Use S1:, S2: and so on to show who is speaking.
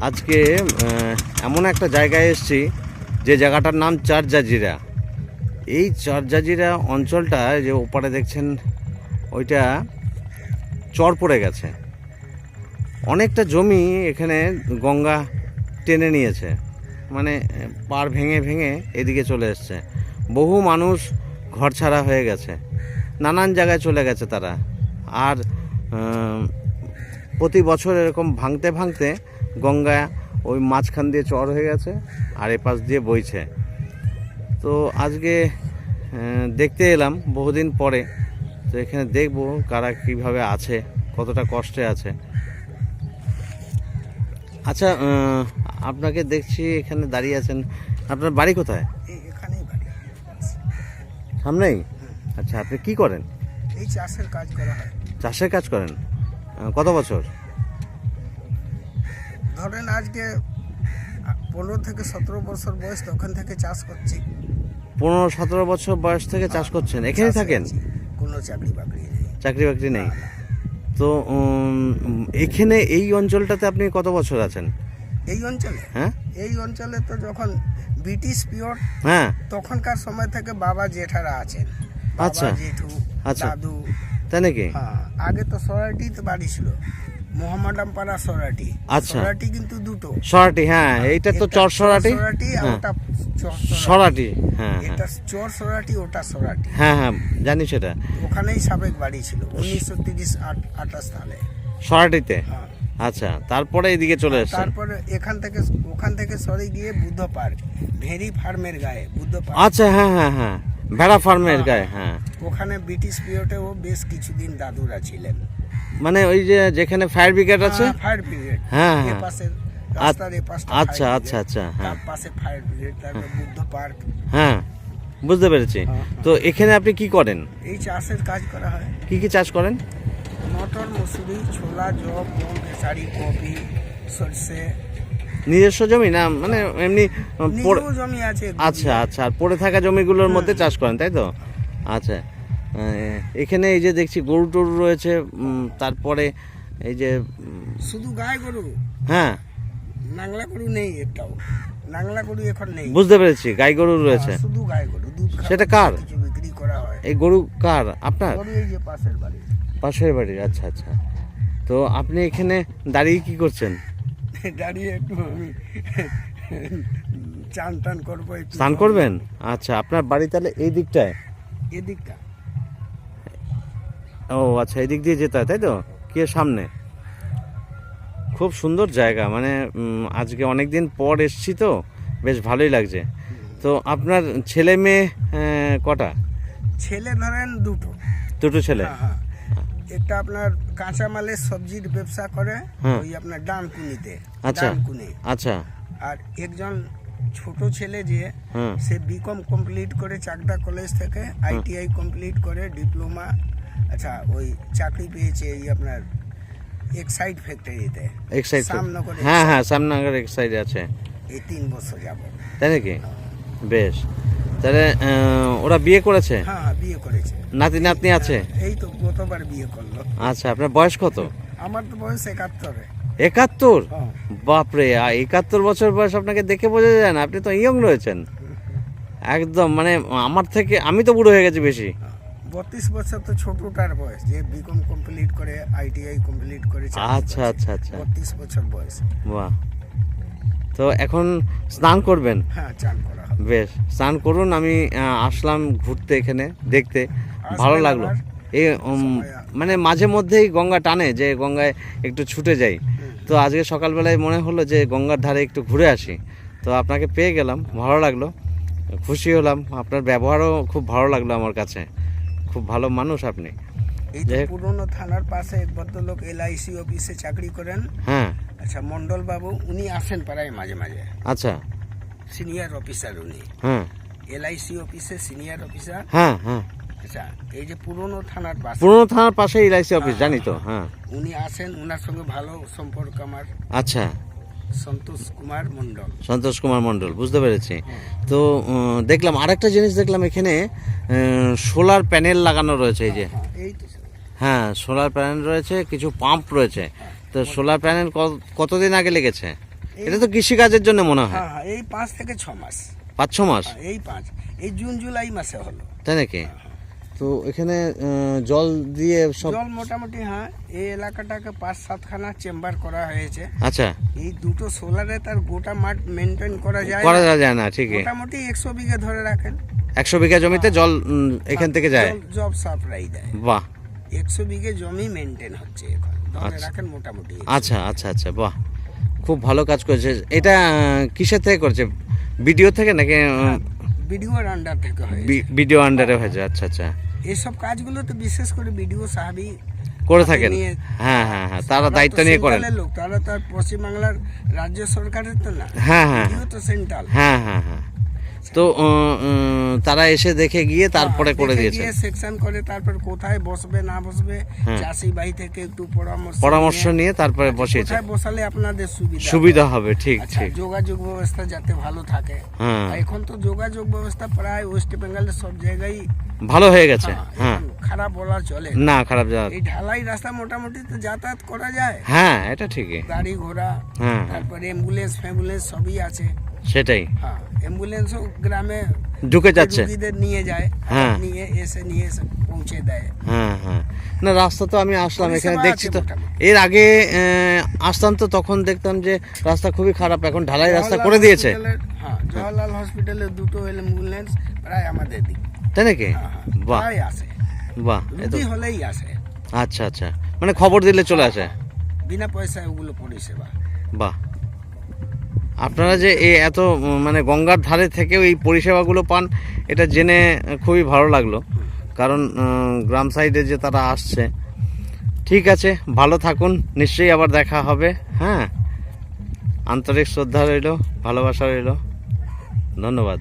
S1: আজকে এমন একটা জায়গায় এসেছি যে জায়গাটার নাম চার জাজিরা। এই চার জাজিরা অঞ্চলটা যে ওপারে দেখছেন, ওইটা চর পড়ে গেছে। অনেকটা জমি এখানে গঙ্গা টেনে নিয়েছে। মানে পাড় ভেঙে ভেঙে এদিকে চলে এসছে। বহু মানুষ ঘর ছাড়া হয়ে গেছে। নানান জায়গায় চলে গেছে তারা। আর প্রতি বছর এরকম ভাঙতে ভাঙতে গঙ্গা ওই মাঝখান দিয়ে চর হয়ে গেছে আর এপাশ দিয়ে বইছে। তো আজকে দেখতে এলাম বহুদিন পরে তো এখানে দেখব কারা কীভাবে আছে কতটা কষ্টে আছে। আচ্ছা আপনাকে দেখছি এখানে দাঁড়িয়ে আছেন। আপনার বাড়ি কোথায়? সামনেই? আচ্ছা আপনি কি করেন?
S2: এই চাষের কাজ করা হয়।
S1: চাষের কাজ করেন? কত বছর?
S2: ধরেন আজকে পনেরো থেকে সতেরো বছর বয়স তখন থেকে চাষ করছি।
S1: পনেরো সতেরো বছর বয়স থেকে চাষ করছেন।
S2: এখানে
S1: থাকেন?
S2: কোনো চাকরি বাকরি নেই।
S1: চাকরি বাকরি নেই? তো এখানে এই অঞ্চলটাতে আপনি কত বছর আছেন?
S2: এই অঞ্চলে?
S1: হ্যাঁ?
S2: এই অঞ্চলে তো যখন ব্রিটিশ পিরিয়ড
S1: হ্যাঁ।
S2: তখনকার সময় থেকে বাবা জেঠারা আছেন।
S1: আচ্ছা।
S2: জেঠু
S1: আচ্ছা।
S2: দাদু।
S1: তাই নাকি?
S2: হ্যাঁ আগে তো সরাটিতে বাড়ি ছিল। সরাটি।
S1: আচ্ছা।
S2: সরাটি কিন্তু দুটো।
S1: সরাটি হ্যাঁ এইটা তো চর সরাটি?
S2: সরাটি আর
S1: হ্যাঁ।
S2: ওটা সরাটি।
S1: সরাটি হ্যাঁ হ্যাঁ।
S2: এটা চর সরাটি ওটা সরাটি।
S1: হ্যাঁ হ্যাঁ জানি সেটা।
S2: ওখানেই সাবেক বাড়ি ছিল উনিশশো তিরিশ আঠাশ সালে।
S1: সরাটিতে?
S2: হ্যাঁ।
S1: আচ্ছা তারপরে এদিকে চলে এসছেন।
S2: তারপরে এখান থেকে ওখান থেকে সরে গিয়ে বুদ্ধ পার্ক ভেরি ফার্মের গায়ে বুদ্ধ পার্ক।
S1: আচ্ছা হ্যাঁ হ্যাঁ হ্যাঁ ভেড়া ফার্মের গায়ে হ্যাঁ।
S2: ওখানে ব্রিটিশ পিরিয়ডেও বেশ কিছুদিন দাদুরা ছিলেন।
S1: মানে ওই যে যেখানে ফায়ার ব্রিগেড আছে?
S2: ফায়ার ব্রিগেড
S1: হ্যাঁ, হ্যাঁ।
S2: পাশটা
S1: আচ্ছা, আচ্ছা, আচ্ছা, হ্যাঁ।
S2: পাশে ফায়ার ব্রিগেড তারপর বুদ্ধ পার্ক।
S1: হ্যাঁ বুঝতে পেরেছি।
S2: হ্যাঁ,
S1: তো এখানে আপনি কি করেন?
S2: এই চাষের কাজ করা হয়।
S1: কি কি চাষ করেন?
S2: মটর মসুরি ছোলা জব গম খেসারি কপি সরষে।
S1: নিজস্ব জমি না? মানে এমনি পড়ে-
S2: জমি আছে
S1: আচ্ছা আচ্ছা আর পড়ে থাকা জমিগুলোর মধ্যে চাষ করেন তাই তো? আচ্ছা। এখানে এই যে দেখছি গরু টরু রয়েছে তারপরে এই যে
S2: শুধু গায়ে গরু?
S1: হ্যাঁ।
S2: নাংলা গরু নেই একটাও। নাংলা গরু এখন নেই।
S1: বুঝতে পেরেছি গাই গরু রয়েছে।
S2: হ্যাঁ, শুধু গায়ে গরু দুধ
S1: সেটা কার?
S2: বিক্রি করা হয়।
S1: এই গরু কার? আপনার?
S2: গরু এই যে পাশের বাড়ি।
S1: পাশের বাড়ির আচ্ছা আচ্ছা। তো আপনি এখানে দাঁড়িয়ে কি করছেন?
S2: দাঁড়িয়ে একটু আমি চান টান করব
S1: স্নান করবেন? আচ্ছা আপনার বাড়ি তাহলে এই দিকটায়?
S2: এদিকটা।
S1: ও আচ্ছা এদিক দিয়ে যেতে হয় তাই তো? কে সামনে। খুব সুন্দর জায়গা মানে আজকে অনেক দিন পর এসছি তো বেশ ভালোই লাগছে। তো আপনার ছেলে মেয়ে কটা?
S2: ছেলে ধরেন দুটো।
S1: দুটো ছেলে?
S2: হ্যাঁ হ্যাঁ। একটা আপনার কাঁচামালের সবজির ব্যবসা করে
S1: হ্যাঁ।
S2: ওই আপনার ডানকুনিতে
S1: আচ্ছা। আচ্ছা।
S2: আর একজন ছোট ছেলে যে সে বিকম কমপ্লিট করে চাকদা কলেজ থেকে আইটিআই কমপ্লিট করে ডিপ্লোমা আচ্ছা ওই চাকরি পেয়েছে এই আপনার এক্সাইড ফ্যাক্টরিতে
S1: এক্সাইড
S2: সামনগরে
S1: হ্যাঁ হ্যাঁ সামনগর এক্সাইড আছে।
S2: এই তিন বছর যাব
S1: তাই নাকি? বেশ। তাহলে ওরা বিয়ে করেছে?
S2: হ্যাঁ হ্যাঁ বিয়ে করেছে।
S1: নাতি নাতনি আছে?
S2: এই তো গতবার বিয়ে করল।
S1: আচ্ছা আপনার বয়স কত?
S2: আমার তো বয়স একাত্তরে।
S1: একাত্তর?
S2: হ্যাঁ।
S1: বাপরে একাত্তর বছর বয়স আপনাকে দেখে বোঝা যায় না। আপনি তো ইয়ং রয়েছেন। একদম মানে আমার থেকে আমি তো বুড়ো হয়ে গেছি বেশি।
S2: বত্রিশ বছর তো ছোটটার বয়স যে বিকম কমপ্লিট করে আইটিআই কমপ্লিট করে
S1: আচ্ছা আচ্ছা আচ্ছা।
S2: বত্রিশ বছর বয়স।
S1: বাহ। তো এখন স্নান করবেন?
S2: হ্যাঁ চান করা
S1: বেশ স্নান করুন আমি আসলাম ঘুরতে এখানে দেখতে। ভালো লাগল। এই মানে মাঝে মধ্যেই গঙ্গা টানে যে গঙ্গায় একটু ছুটে যাই। তো আজকে সকালবেলায় মনে হলো যে গঙ্গার ধারে একটু ঘুরে আসি। তো আপনাকে পেয়ে গেলাম ভালো লাগল। খুশি হলাম আপনার ব্যবহারও খুব ভালো লাগল আমার কাছে। খুব ভালো মানুষ আপনি।
S2: এই
S1: হোক।
S2: পুরনো থানার পাশে এক ভদ্রলোক এলআইসি অফিসে চাকরি করেন।
S1: হ্যাঁ।
S2: আচ্ছা মন্ডল বাবু উনি আসেন পাড়ায় মাঝে মাঝে।
S1: আচ্ছা।
S2: সিনিয়র অফিসার উনি।
S1: হ্যাঁ।
S2: এলআইসি অফিসে সিনিয়র অফিসার।
S1: হ্যাঁ হ্যাঁ।
S2: আচ্ছা এই যে পুরনো থানার পাশে।
S1: পুরনো থানার পাশে এলআইসি অফিস জানি তো হ্যাঁ।
S2: উনি আসেন ওনার সঙ্গে ভালো সম্পর্ক আমার।
S1: আচ্ছা।
S2: সন্তোষ কুমার মন্ডল
S1: সন্তোষ কুমার মণ্ডল বুঝতে পেরেছি। তো উম, দেখলাম আরেকটা জিনিস দেখলাম এখানে সোলার প্যানেল লাগানো রয়েছে এই যে।
S2: হ্যাঁ, এই
S1: হ্যাঁ সোলার প্যানেল রয়েছে কিছু পাম্প রয়েছে। তো সোলার প্যানেল কতদিন আগে লেগেছে? এটা তো কৃষিকাজের জন্য মনে হয়।
S2: হ্যাঁ হ্যাঁ এই পাঁচ থেকে ছ মাস।
S1: পাঁচ ছ মাস?
S2: হ্যাঁ, এই পাঁচ। এই জুন জুলাই মাসে হলো।
S1: তাই নাকি? তো এখানে জল দিয়ে সব
S2: জল মোটামুটি হ্যাঁ এই এলাকাটাকে পাঁচ সাতখানা চেম্বার করা হয়েছে।
S1: আচ্ছা।
S2: এই দুটো সোলারে তার গোটা মাঠ মেনটেন করা যায়
S1: করা যায় না ঠিকই।
S2: মোটামুটি একশো বিঘে ধরে রাখেন।
S1: একশো বিঘা জমিতে জল এখান থেকে যায়?
S2: জল- জব সাপ্লাই দেয়।
S1: বাহ।
S2: একশো বিঘে জমি মেনটেন হচ্ছে এখন। ধরে
S1: আচ্ছা।
S2: রাখেন মোটামুটি।
S1: আচ্ছা আচ্ছা আচ্ছা বাহ। খুব ভালো কাজ করেছে। এটা কিসের থেকে করছে? ভিডিও থেকে নাকি
S2: বিডিওর আন্ডার থেকে হয়
S1: ভিডিও আন্ডারে হয়েছে। আচ্ছা আচ্ছা।
S2: এসব কাজগুলো তো বিশেষ করে বিডিও সাহাবি
S1: করে থাকেন। হ্যাঁ হ্যাঁ হ্যাঁ তারা দায়িত্ব নিয়ে করেন।
S2: লোক তারা তো পশ্চিমবাংলার রাজ্য সরকারের তো না।
S1: হ্যাঁ হ্যাঁ
S2: তো সেন্ট্রাল
S1: হ্যাঁ হ্যাঁ হ্যাঁ। তো তারা এসে দেখে গিয়ে তারপরে করে দিয়েছে।
S2: সেকশন করে তারপর কোথায় বসবে না বসবে
S1: হ্যাঁ।
S2: চাষি ভাই থেকে একটু পরামর্শ
S1: পরামর্শ
S2: নিয়ে
S1: তারপরে বসিয়েছে।
S2: কোথায় বসালে আপনাদের সুবিধা
S1: সুবিধা হবে ঠিক
S2: আচ্ছা
S1: ঠিক।
S2: যোগাযোগ ব্যবস্থা যাতে ভালো থাকে।
S1: হ্যাঁ।
S2: এখন তো যোগাযোগ ব্যবস্থা প্রায় ওয়েস্ট বেঙ্গলের সব জায়গায়
S1: ভালো হয়ে গেছে হ্যাঁ
S2: খারাপ বলা চলে না।
S1: খারাপ যা
S2: এই ঢালাই রাস্তা মোটামুটি তো যাতায়াত করা যায়।
S1: হ্যাঁ এটা ঠিকই।
S2: গাড়ি ঘোড়া
S1: হ্যাঁ। হ্যাঁ
S2: তারপরে অ্যাম্বুলেন্স ফ্যাম্বুলেন্স সবই আছে।
S1: সেটাই।
S2: হ্যাঁ অ্যাম্বুলেন্সও গ্রামে
S1: ঢুকে যাচ্ছে।
S2: রুগীদের নিয়ে যায়
S1: হ্যাঁ।
S2: নিয়ে এসে নিয়ে এসে পৌঁছে দেয়।
S1: হ্যাঁ হ্যাঁ। না রাস্তা তো আমি আসলাম এখানে দেখছি তো। এর আগে আসতাম তো তখন দেখতাম যে রাস্তা খুবই খারাপ এখন ঢালাই রাস্তা করে দিয়েছে।
S2: হ্যাঁ জওয়াহরলাল হসপিটালের দুটো অ্যাম্বুলেন্স প্রায় আমাদের দিক।
S1: তাই নাকি?
S2: হ্যাঁ, হ্যাঁ,
S1: বাহ।
S2: আসে।
S1: বাহ
S2: রুগী হলেই আসে।
S1: আচ্ছা আচ্ছা। মানে খবর দিলে চলে আসে।
S2: বিনা পয়সায় ওগুলো পরিষেবা।
S1: বাহ। আপনারা যে এই এত মানে গঙ্গার ধারে থেকেও এই পরিষেবাগুলো পান, এটা জেনে খুবই ভালো লাগল। কারণ গ্রাম সাইডে যে তারা আসছে। ঠিক আছে, ভালো থাকুন, নিশ্চয়ই আবার দেখা হবে। হ্যাঁ? আন্তরিক শ্রদ্ধা রইল, ভালোবাসা রইল। ধন্যবাদ।